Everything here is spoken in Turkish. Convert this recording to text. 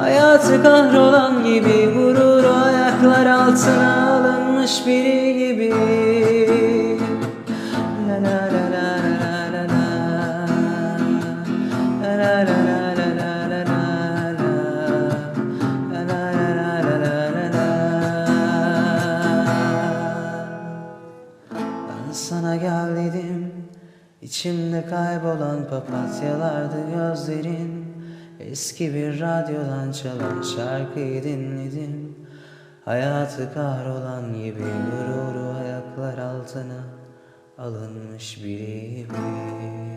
Hayatı kahrolan gibi Gururu ayaklar altına alınmış biri gibi ben sana gel dedim İçimde kaybolan papatyalardı gözlerin Eski bir radyodan çalan şarkıyı dinledim. Hayatı kahrolan gibi gururu ayaklar altına Alınmış biri gibi